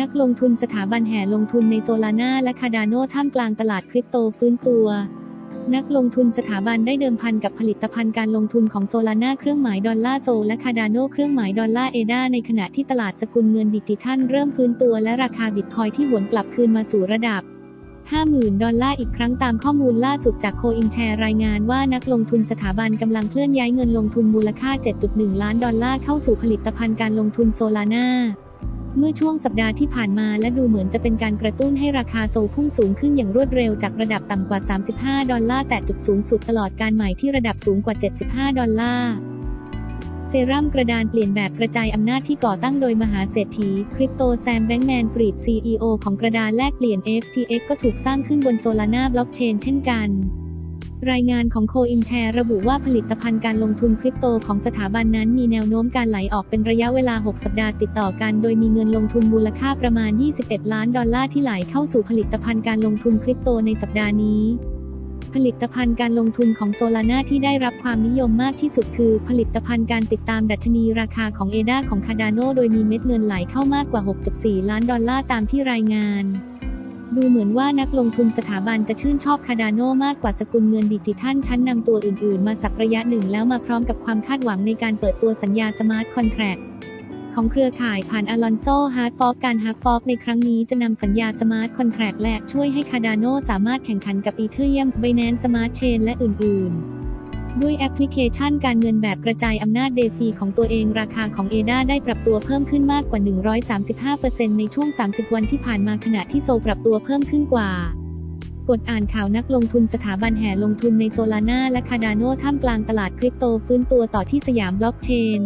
นักลงทุนสถาบันแห่ลงทุนในโซลาร่าและคาดาโนท่ามกลางตลาดคริปโตฟื้นตัว นักลงทุนสถาบันได้เดิมพันกับผลิตภัณฑ์การลงทุนของโซลาร่าเครื่องหมายดอลลาร์โซและคาดาโนเครื่องหมายดอลลาร์เอดาในขณะที่ตลาดสกุลเงินดิจิทัลเริ่มฟื้นตัวและราคาบิตคอยที่หวนกลับคืนมาสู่ระดับ50,000 ดอลลาร์อีกครั้งตามข้อมูลล่าสุดจากโคอินแชร์รายงานว่านักลงทุนสถาบันกำลังเคลื่อนย้ายเงินลงทุนมูลค่า 7.1 ล้านดอลลาร์เข้าสู่ผลิตภัณฑ์การลงทุนโซลาร่า เมื่อช่วงสัปดาห์ที่ผ่านมาและดูเหมือนจะเป็นการกระตุ้นให้ราคาโซลพุ่งสูงขึ้นอย่างรวดเร็วจากระดับต่ำกว่า 35 ดอลลาร์แต่จุดสูงสุดตลอดการใหม่ที่ระดับสูงกว่า 75 ดอลลาร์เซรั่มกระดานเปลี่ยนแบบกระจายอำนาจที่ก่อตั้งโดยมหาเศรษฐี คริปโตแซมแบงแมนฟรีด CEO ของกระดานแลกเปลี่ยน FTX ก็ถูกสร้างขึ้นบนโซลาร่าบล็อกเชนเช่นกัน รายงานของโคอินแชร์ระบุว่าผลิตภัณฑ์การลงทุนคริปโตของสถาบันนั้นมีแนวโน้มการไหลออกเป็นระยะเวลา 6 สัปดาห์ติดต่อกัน โดยมีเงินลงทุนมูลค่าประมาณ 21 ล้านดอลลาร์ที่ไหลเข้าสู่ผลิตภัณฑ์การลงทุนคริปโตในสัปดาห์นี้ ผลิตภัณฑ์การลงทุนของโซลาร่าที่ได้รับความนิยมมากที่สุดคือ ผลิตภัณฑ์การติดตามดัชนีราคาของเอดาของคาดาโนโดยมีเม็ดเงินไหลเข้ามากกว่า 6.4 ล้านดอลลาร์ตามที่รายงาน ดูเหมือนว่านักลงทุนสถาบันจะชื่นชอบคาดาโนมากกว่าสกุลเงินดิจิทัลชั้นนำตัวอื่น ๆ มาสักระยะหนึ่งแล้วมาพร้อมกับความคาดหวังในการเปิดตัวสัญญาสมาร์ทคอนแท็กของเครือข่ายผ่านอลอนโซฮาร์ดฟอกการฮาร์ดฟอกในครั้งนี้จะนำสัญญาสมาร์ทคอนแท็กและช่วยให้คาดาโนสามารถแข่งขันกับอีเทเรียมไบแนนสมาร์ทเชนและอื่น ๆ ด้วยแอปพลิเคชันการเงินแบบกระจายอำนาจเดฟีของตัวเองราคาของเอดาได้ปรับตัวเพิ่มขึ้นมากกว่า 135%ในช่วง 30 วันที่ผ่านมาขณะที่โซปรับตัวเพิ่มขึ้นกว่ากดอ่านข่าวนักลงทุนสถาบันแห่ลงทุนในโซลาร่าและคาดานโนท่ามกลางตลาดคริปโตฟื้นตัวต่อที่สยามบล็อกเชน